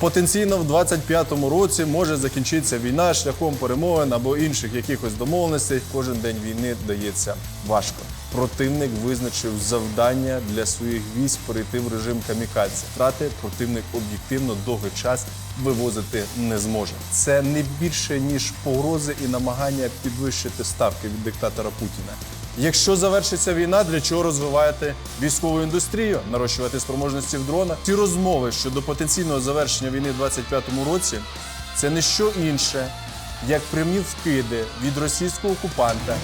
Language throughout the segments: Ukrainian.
Потенційно в 25-му році може закінчитися війна шляхом перемовин або інших якихось домовленостей. Кожен день війни дається важко. Противник визначив завдання для своїх військ перейти в режим камікадзе. Втрати противник об'єктивно довгий час вивозити не зможе. Це не більше ніж погрози і намагання підвищити ставки від диктатора Путіна. Якщо завершиться війна, для чого розвиваєте військову індустрію, нарощувати спроможності в дронах? Ці розмови щодо потенційного завершення війни в 2025 році це не що інше, як прямі вкиди від російського окупанта.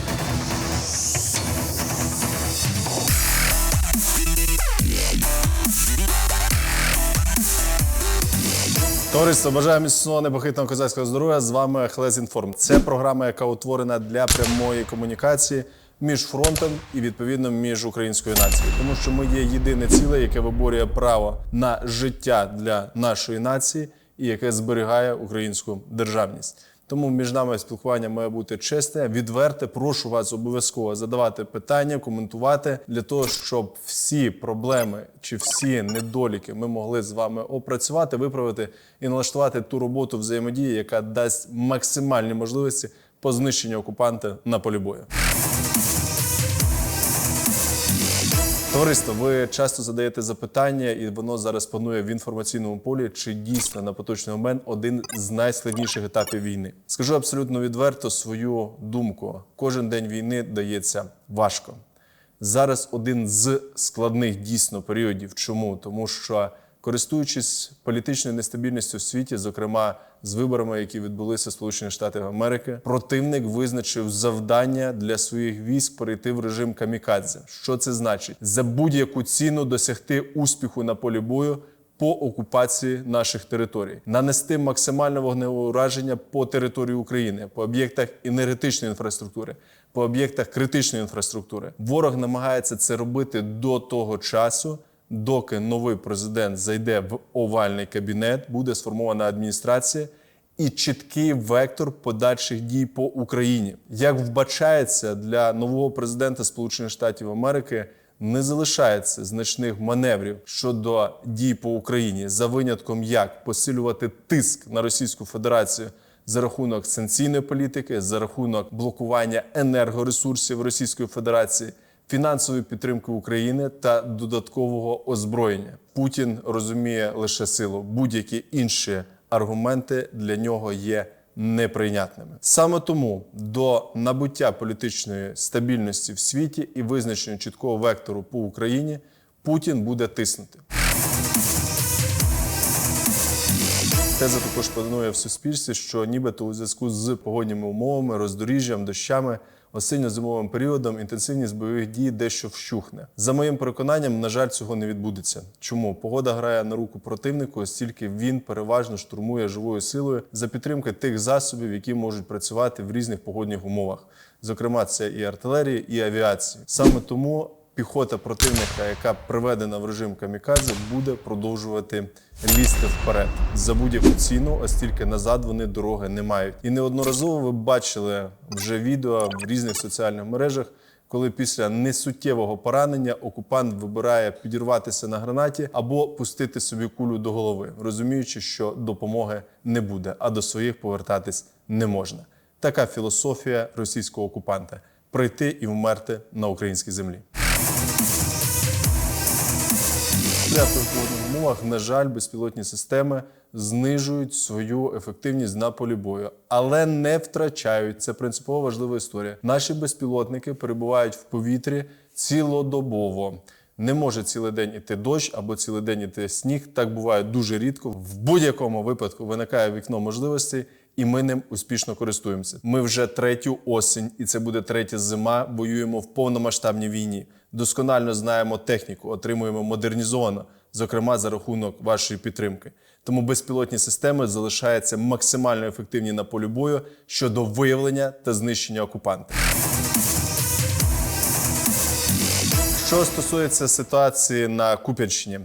Товариство, бажаю міцного непохитного козацького здоров'я. З вами Хелез Інформ. Це програма, яка утворена для прямої комунікації між фронтом і відповідно між українською нацією, тому що ми є єдине ціле, яке виборює право на життя для нашої нації і яке зберігає українську державність. Тому між нами спілкування має бути чесне, відверте. Прошу вас обов'язково задавати питання, коментувати для того, щоб всі проблеми чи всі недоліки ми могли з вами опрацювати, виправити і налаштувати ту роботу взаємодії, яка дасть максимальні можливості по знищенню окупанта на полі бою. Товариство, ви часто задаєте запитання, і воно зараз панує в інформаційному полі. Чи дійсно на поточний момент один з найскладніших етапів війни? Скажу абсолютно відверто свою думку. Кожен день війни дається важко. Зараз один з складних дійсно періодів. Чому? Тому що користуючись політичною нестабільністю в світі, зокрема з виборами, які відбулися в Сполучених Штатах Америки, противник визначив завдання для своїх військ перейти в режим камікадзе. Що це значить? За будь-яку ціну досягти успіху на полі бою. По окупації наших територій нанести максимальне вогневе ураження по території України, по об'єктах енергетичної інфраструктури, по об'єктах критичної інфраструктури. Ворог намагається це робити до того часу, доки новий президент зайде в овальний кабінет, буде сформована адміністрація і чіткий вектор подальших дій по Україні. Як вбачається для нового президента Сполучених Штатів Америки, не залишається значних маневрів щодо дій по Україні за винятком як посилювати тиск на Російську Федерацію. За рахунок санкційної політики, за рахунок блокування енергоресурсів Російської Федерації, фінансової підтримки України та додаткового озброєння. Путін розуміє лише силу. Будь-які інші аргументи для нього є неприйнятними. Саме тому до набуття політичної стабільності в світі і визначення чіткого вектору по Україні Путін буде тиснути. Теза також панує в суспільстві, що нібито у зв'язку з погодніми умовами, роздоріжжям, дощами, осінньо-зимовим періодом інтенсивність бойових дій дещо вщухне. За моїм переконанням, на жаль, цього не відбудеться. Чому погода грає на руку противнику, оскільки він переважно штурмує живою силою за підтримки тих засобів, які можуть працювати в різних погодних умовах. Зокрема, це і артилерії, і авіації. Саме тому піхота противника, яка приведена в режим камікадзе, буде продовжувати лізти вперед за будь-яку ціну, оскільки назад вони дороги не мають. І неодноразово ви бачили вже відео в різних соціальних мережах. Коли після несуттєвого поранення окупант вибирає підірватися на гранаті або пустити собі кулю до голови, розуміючи, що допомоги не буде, а до своїх повертатись не можна. Така філософія російського окупанта прийти і вмерти на українській землі. Умовах, на жаль, безпілотні системи знижують свою ефективність на полі бою, але не втрачають. Це принципово важлива історія. Наші безпілотники перебувають в повітрі цілодобово. Не може цілий день іти дощ або цілий день іти сніг. Так буває дуже рідко. В будь-якому випадку виникає вікно можливостей, і ми ним успішно користуємося. Ми вже третю осінь, і це буде третя зима. Воюємо в повномасштабній війні. Досконально знаємо техніку, отримуємо модернізовано, зокрема за рахунок вашої підтримки. Тому безпілотні системи залишаються максимально ефективні на полі бою щодо виявлення та знищення окупанта. Що стосується ситуації на Куп'янщині,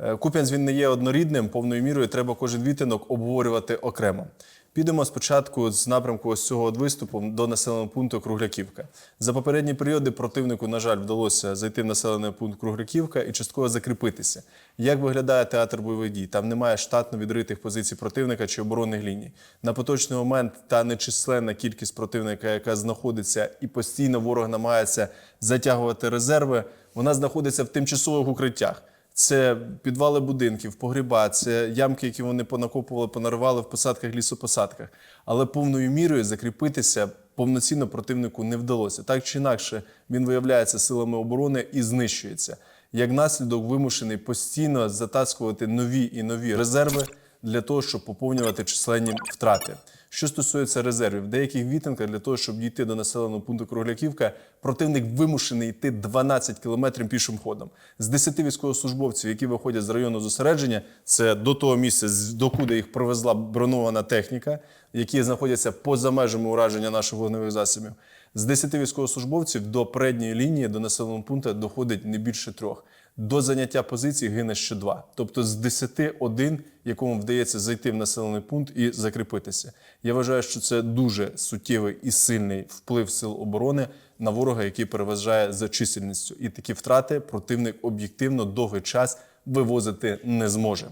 Е, Куп'янськ він не є однорідним, повною мірою треба кожен відтинок обговорювати окремо. Підемо спочатку з напрямку ось цього виступу до населеного пункту Кругляківка. За попередні періоди противнику, на жаль, вдалося зайти в населений пункт Кругляківка і частково закріпитися. Як виглядає театр бойових дій? Там немає штатно відритих позицій противника чи оборонних ліній. На поточний момент та нечисленна кількість противника, яка знаходиться і постійно ворог намагається затягувати резерви, вона знаходиться в тимчасових укриттях. Це підвали будинків, погріба, це ямки, які вони понакопували, понаривали в посадках, лісопосадках. Але повною мірою закріпитися повноцінно противнику не вдалося. Так чи інакше, він виявляється силами оборони і знищується. Як наслідок вимушений постійно затаскувати нові і нові резерви для того, щоб поповнювати численні втрати. Що стосується резервів, в деяких відтинках для того, щоб дійти до населеного пункту Кругляківка, противник вимушений йти 12 кілометрів пішим ходом. З 10 військовослужбовців, які виходять з району зосередження, це до того місця, докуди їх привезла бронована техніка, які знаходяться поза межами ураження наших вогневих засобів. З 10 військовослужбовців до передньої лінії до населеного пункту доходить не більше трьох. До заняття позицій гине ще два. Тобто з 10 один, якому вдається зайти в населений пункт і закріпитися. Я вважаю, що це дуже суттєвий і сильний вплив сил оборони на ворога, який переважає за чисельністю. І такі втрати противник об'єктивно довгий час вивозити не зможе.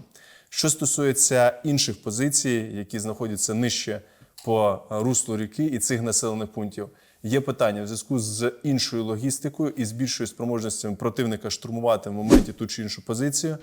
Що стосується інших позицій, які знаходяться нижче по руслу ріки і цих населених пунктів, є питання в зв'язку з іншою логістикою і з більшою спроможністю противника штурмувати в моменті ту чи іншу позицію.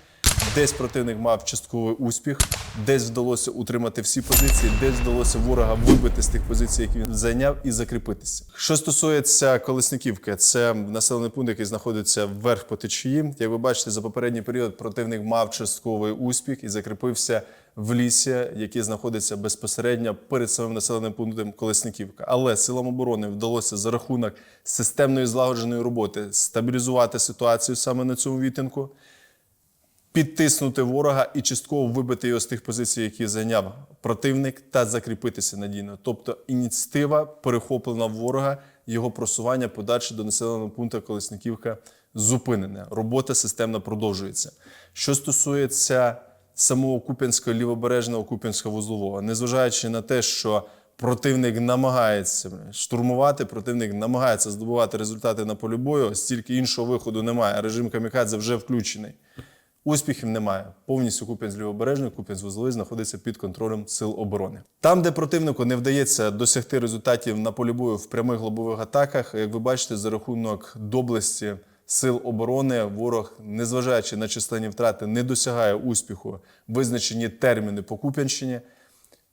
Десь противник мав частковий успіх, десь вдалося утримати всі позиції, десь вдалося ворога вибити з тих позицій, які він зайняв, і закріпитися. Що стосується Колесниківки, це населений пункт, який знаходиться вверх по течії. Як ви бачите, за попередній період противник мав частковий успіх і закріпився в лісі, який знаходиться безпосередньо перед самим населеним пунктом Колесниківка. Але силам оборони вдалося за рахунок системної злагодженої роботи стабілізувати ситуацію саме на цьому відтинку підтиснути ворога і частково вибити його з тих позицій, які зайняв противник, та закріпитися надійно. Тобто ініціатива перехоплена ворога, його просування подальше до населеного пункту Колесниківка зупинене. Робота системно продовжується. Що стосується самого Куп'янського лівобережного Куп'янського вузлового, незважаючи на те, що Противник намагається штурмувати, противник намагається здобувати результати на полі бою, стільки іншого виходу немає. Режим камікадзе вже включений. Успіхів немає. Повністю Куп'янськ лівобережний, Куп'янськ вузловий знаходиться під контролем сил оборони. Там, де противнику не вдається досягти результатів на полі бою в прямих лобових атаках, як ви бачите, за рахунок доблесті сил оборони ворог, незважаючи на численні втрати, не досягає успіху визначені терміни по Куп'янщині.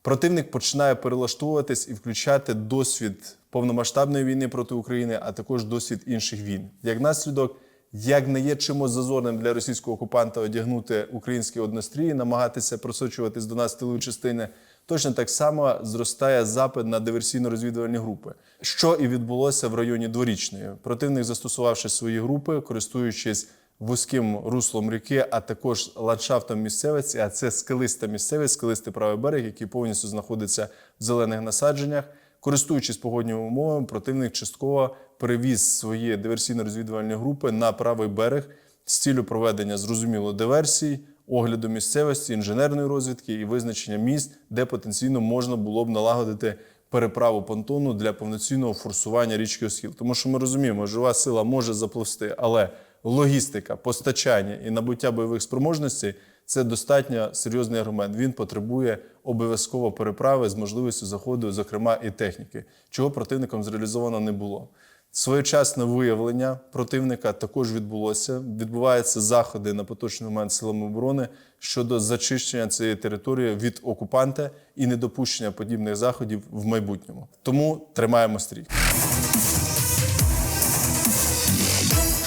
Противник починає перелаштовуватись і включати досвід повномасштабної війни проти України, а також досвід інших війн. Як наслідок, як не є чимось зазорним для російського окупанта одягнути українські однострії, намагатися просочуватись до нас тилові частини, точно так само зростає запит на диверсійно-розвідувальні групи, що і відбулося в районі дворічної. Противник, застосувавши свої групи, користуючись вузьким руслом ріки, а також ландшафтом місцевості, а це скелиста місцевість, скелистий правий берег, який повністю знаходиться в зелених насадженнях. Користуючись погодніми умовами, противник частково перевіз свої диверсійно-розвідувальні групи на правий берег з ціллю проведення зрозуміло диверсій, огляду місцевості, інженерної розвідки і визначення місць, де потенційно можна було б налагодити переправу понтону для повноцінного форсування річки Осхіл. Тому що ми розуміємо, жива сила може запливсти, але логістика, постачання і набуття бойових спроможностей це достатньо серйозний аргумент. Він потребує обов'язково переправи з можливістю заходу, зокрема і техніки, чого противником зреалізовано не було. Своєчасне виявлення противника також відбулося. Відбуваються заходи на поточний момент силами оборони щодо зачищення цієї території від окупанта і недопущення подібних заходів в майбутньому. Тому тримаємо стрій.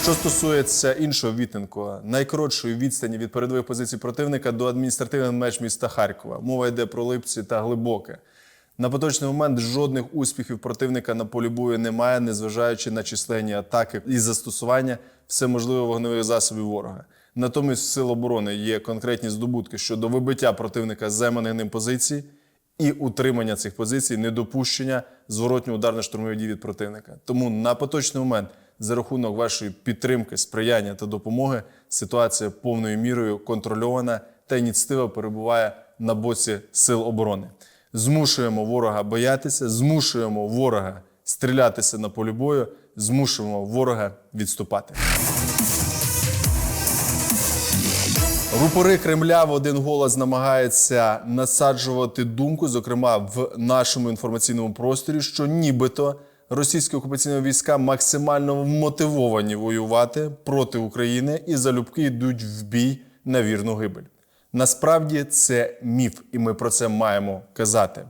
Що стосується іншого відтинку, найкоротшої відстані від передових позицій противника до адміністративних меж міста Харкова. Мова йде про Липці та Глибоке. На поточний момент жодних успіхів противника на полі бою немає, незважаючи на численні атаки і застосування всеможливих вогневих засобів ворога. Натомість в сил оборони є конкретні здобутки щодо вибиття противника з ним позицій і утримання цих позицій, недопущення зворотнього ударно-штурмових дій від противника. Тому на поточний момент, за рахунок вашої підтримки, сприяння та допомоги, ситуація повною мірою контрольована та ініціатива перебуває на боці сил оборони. Змушуємо ворога боятися, змушуємо ворога стрілятися на полі бою, змушуємо ворога відступати. Рупори Кремля в один голос намагаються насаджувати думку, зокрема в нашому інформаційному просторі, що нібито російські окупаційні війська максимально вмотивовані воювати проти України і залюбки йдуть в бій на вірну гибель. Насправді це міф, і ми про це маємо казати.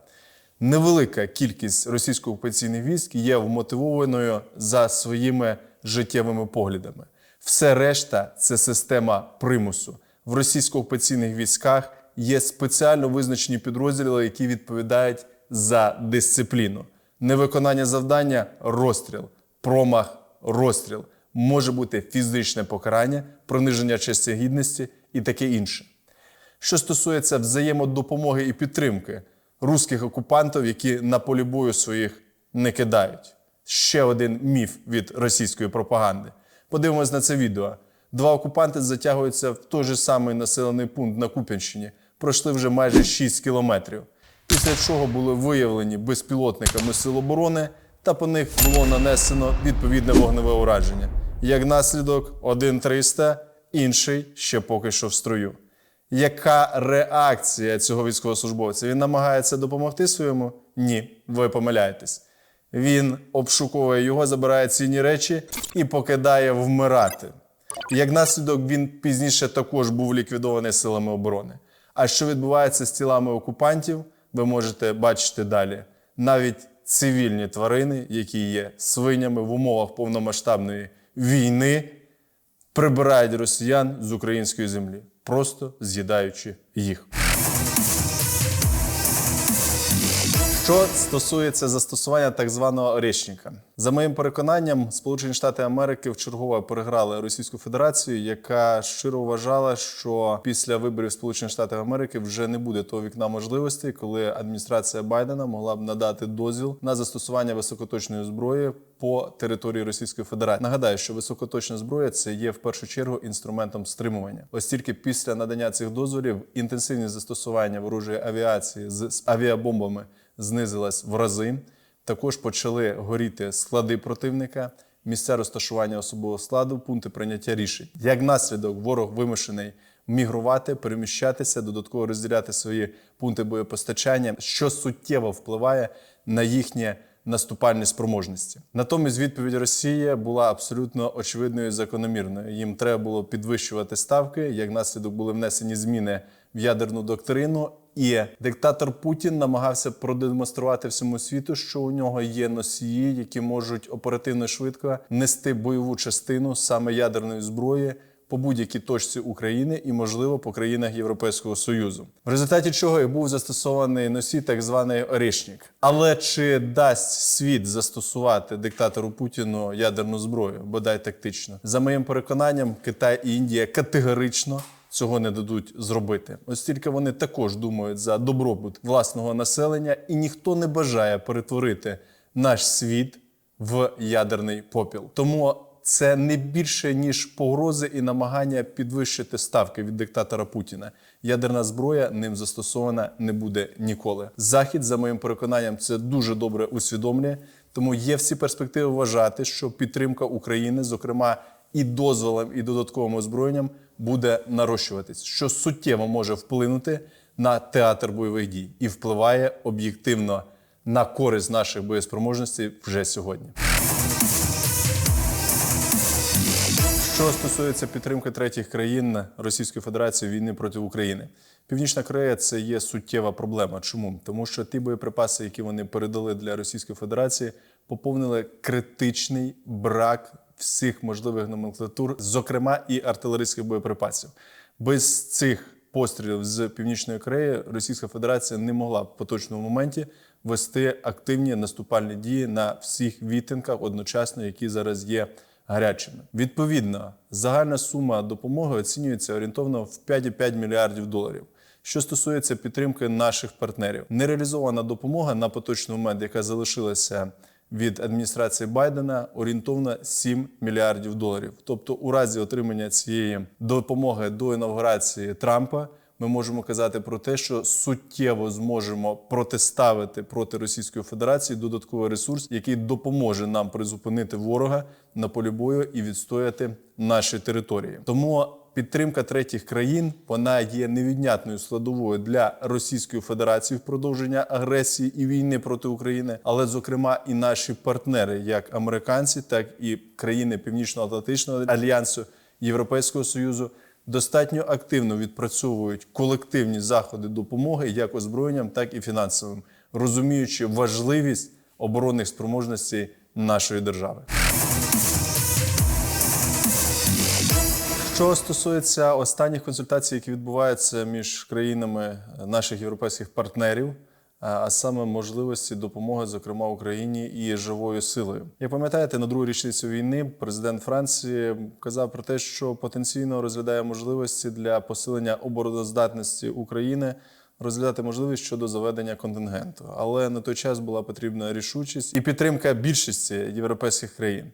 Невелика кількість російсько-окупаційних військ є вмотивованою за своїми життєвими поглядами. Все решта це система примусу. В російсько-окупаційних військах є спеціально визначені підрозділи, які відповідають за дисципліну. Невиконання завдання розстріл, промах, розстріл. Може бути фізичне покарання, приниження честі гідності і таке інше. Що стосується взаємодопомоги і підтримки русських окупантів, які на полі бою своїх не кидають. Ще один міф від російської пропаганди. Подивимось на це відео. Два окупанти затягуються в той же самий населений пункт на Куп'янщині. Пройшли вже майже 6 кілометрів. Після чого були виявлені безпілотниками Сил оборони, та по них було нанесено відповідне вогневе ураження. Як наслідок, один 300, інший ще поки що в строю. Яка реакція цього військовослужбовця? Він намагається допомогти своєму? Ні, ви помиляєтесь. Він обшуковує його, забирає цінні речі і покидає вмирати. Як наслідок, він пізніше також був ліквідований силами оборони. А що відбувається з тілами окупантів, ви можете бачити далі. Навіть цивільні тварини, які є свинями в умовах повномасштабної війни, прибирають росіян з української землі, просто з'їдаючи їх. Що стосується застосування так званого орєчника, за моїм переконанням, Сполучені Штати Америки вчергове переграли Російську Федерацію, яка щиро вважала, що після виборів Сполучених Штатів Америки вже не буде того вікна можливостей, коли адміністрація Байдена могла б надати дозвіл на застосування високоточної зброї по території Російської Федерації. Нагадаю, що високоточна зброя це є в першу чергу інструментом стримування. Ось тільки після надання цих дозволів інтенсивність застосування ворожої авіації з авіабомбами знизилась в рази. Також почали горіти склади противника, місця розташування особового складу, пункти прийняття рішень. Як наслідок, ворог вимушений мігрувати, переміщатися, додатково розділяти свої пункти боєпостачання, що суттєво впливає на їхнє наступальні спроможності. Натомість відповідь Росії була абсолютно очевидною і закономірною. Їм треба було підвищувати ставки. Як наслідок були внесені зміни в ядерну доктрину. І диктатор Путін намагався продемонструвати всьому світу, що у нього є носії, які можуть оперативно швидко нести бойову частину саме ядерної зброї по будь-якій точці України і, можливо, по країнах Європейського Союзу, в результаті чого і був застосований носій, так званий Орішник. Але чи дасть світ застосувати диктатору Путіну ядерну зброю, бодай тактично, за моїм переконанням, Китай і Індія категорично. Цього не дадуть зробити, ось тільки вони також думають за добробут власного населення, і ніхто не бажає перетворити наш світ в ядерний попіл. Тому це не більше ніж погрози і намагання підвищити ставки від диктатора Путіна. Ядерна зброя ним застосована не буде ніколи. Захід, за моїм переконанням, це дуже добре усвідомлює. Тому є всі перспективи вважати, що підтримка України, зокрема і дозволом, і додатковим озброєнням, буде нарощуватись, що суттєво може вплинути на театр бойових дій і впливає об'єктивно на користь наших боєспроможностей вже сьогодні. Що стосується підтримки третіх країн Російської Федерації війни проти України, Північна Корея це є суттєва проблема. Чому? Тому що ті боєприпаси, які вони передали для Російської Федерації, поповнили критичний брак всіх можливих номенклатур, зокрема і артилерійських боєприпасів. Без цих пострілів з Північної Кореї Російська Федерація не могла в поточному моменті вести активні наступальні дії на всіх відтинках одночасно, які зараз є гарячими. Відповідно, загальна сума допомоги оцінюється орієнтовно в 5,5 мільярдів доларів. Що стосується підтримки наших партнерів, нереалізована допомога на поточний момент, яка залишилася від адміністрації Байдена, орієнтовно 7 мільярдів доларів. Тобто, у разі отримання цієї допомоги до інавгурації Трампа ми можемо казати про те, що суттєво зможемо протиставити проти Російської Федерації додатковий ресурс, який допоможе нам призупинити ворога на полі бою і відстояти наші території. Тому підтримка третіх країн вона є невіднятною складовою для Російської Федерації в продовження агресії і війни проти України, але зокрема і наші партнери, як американці, так і країни Північно-Атлантичного альянсу Європейського союзу. Достатньо активно відпрацьовують колективні заходи допомоги як озброєнням, так і фінансовим, розуміючи важливість оборонних спроможностей нашої держави. Що стосується останніх консультацій, які відбуваються між країнами наших європейських партнерів, а саме можливості допомоги, зокрема Україні і живою силою. Як пам'ятаєте, на другу річницю війни президент Франції казав про те, що потенційно розглядає можливості для посилення обороноздатності України. Розглядати можливість щодо заведення контингенту, але на той час була потрібна рішучість і підтримка більшості європейських країн.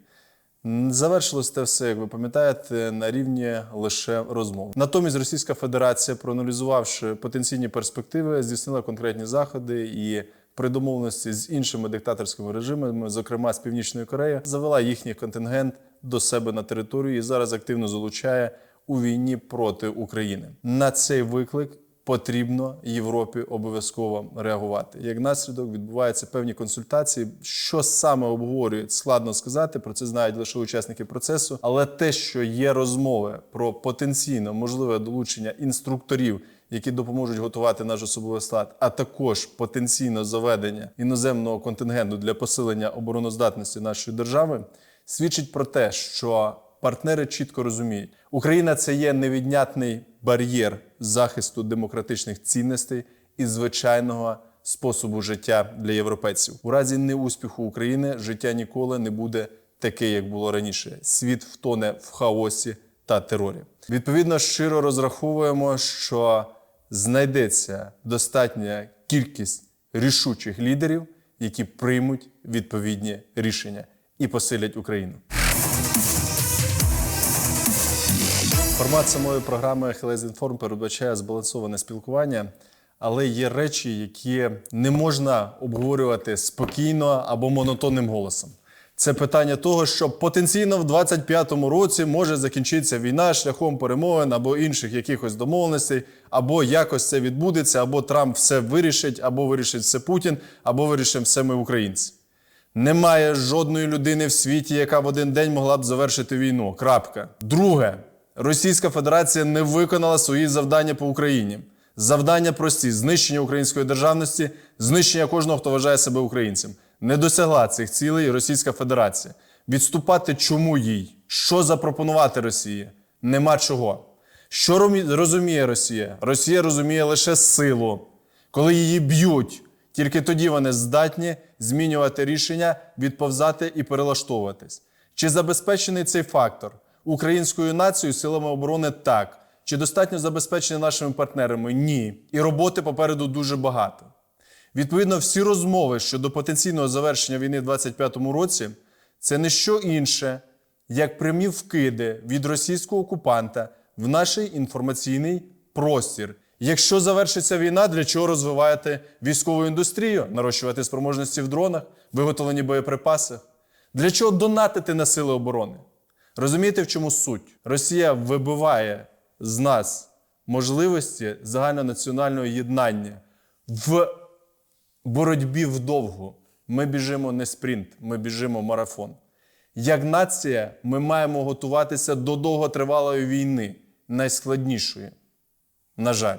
Завершилось те все, як ви пам'ятаєте, на рівні лише розмов. Натомість Російська Федерація, проаналізувавши потенційні перспективи, здійснила конкретні заходи і при домовленості з іншими диктаторськими режимами, зокрема з Північної Кореї, завела їхній контингент до себе на територію і зараз активно залучає у війні проти України. На цей виклик потрібно Європі обов'язково реагувати. Як наслідок відбуваються певні консультації. Що саме обговорюють, складно сказати. Про це знають лише учасники процесу. Але те, що є розмови про потенційно можливе долучення інструкторів. Які допоможуть готувати наш особовий склад, а також потенційно заведення іноземного контингенту для посилення обороноздатності нашої держави, свідчить про те, що партнери чітко розуміють, Україна це є невіднятний бар'єр захисту демократичних цінностей і звичайного способу життя для європейців. У разі неуспіху України життя ніколи не буде таке, як було раніше. Світ втоне в хаосі та терорі. Відповідно, щиро розраховуємо, що знайдеться достатня кількість рішучих лідерів, які приймуть відповідні рішення і посилять Україну. Формат самої програми Хелез Інформ передбачає збалансоване спілкування, але є речі, які не можна обговорювати спокійно або монотонним голосом. Це питання того, що потенційно в 25-му році може закінчитися війна шляхом перемовин або інших якихось домовленостей, або якось це відбудеться, або Трамп все вирішить, або вирішить все Путін, або вирішимо все ми українці. Немає жодної людини в світі, яка в один день могла б завершити війну. Крапка. Друге. Російська Федерація не виконала свої завдання по Україні. Завдання прості: знищення української державності, знищення кожного, хто вважає себе українцем. Не досягла цих цілей Російська Федерація. Відступати чому їй? Що запропонувати Росії? Нема чого. Що розуміє Росія? Росія розуміє лише силу. Коли її б'ють, тільки тоді вони здатні змінювати рішення, відповзати і перелаштовуватись. Чи забезпечений цей фактор? Українською нацією силами оборони так. Чи достатньо забезпечені нашими партнерами? Ні. І роботи попереду дуже багато. Відповідно, всі розмови щодо потенційного завершення війни в 2025 році це не що інше, як прямі вкиди від російського окупанта в наш інформаційний простір. Якщо завершиться війна, для чого розвиваєте військову індустрію, нарощувати спроможності в дронах, виготовлені боєприпаси? Для чого донатити на сили оборони? Розумієте, в чому суть? Росія вибиває з нас можливості загальнонаціонального єднання в боротьбі вдовгу. Ми біжимо не спринт, ми біжимо марафон. Як нація, ми маємо готуватися до довготривалої війни, найскладнішої. На жаль.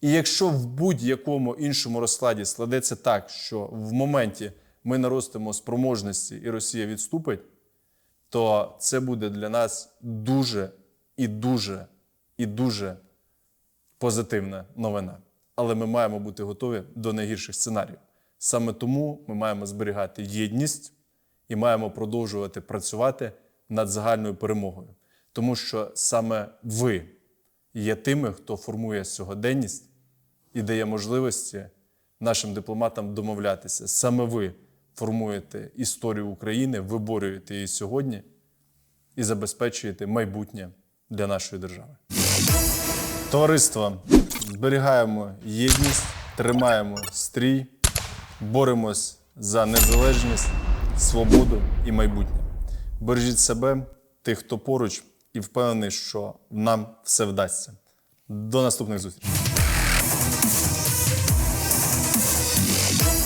І якщо в будь-якому іншому розкладі складеться так, що в моменті ми наростимо спроможності і Росія відступить то це буде для нас дуже і дуже і дуже позитивна новина. Але ми маємо бути готові до найгірших сценаріїв. Саме тому ми маємо зберігати єдність і маємо продовжувати працювати над загальною перемогою. Тому що саме ви є тими, хто формує сьогоденність і дає можливості нашим дипломатам домовлятися. Саме ви формуєте історію України, виборюєте її сьогодні і забезпечуєте майбутнє для нашої держави. Товариство, зберігаємо єдність, тримаємо стрій, боремось за незалежність, свободу і майбутнє. Бережіть себе, тих, хто поруч, і впевнений, що нам все вдасться. До наступних зустрічей.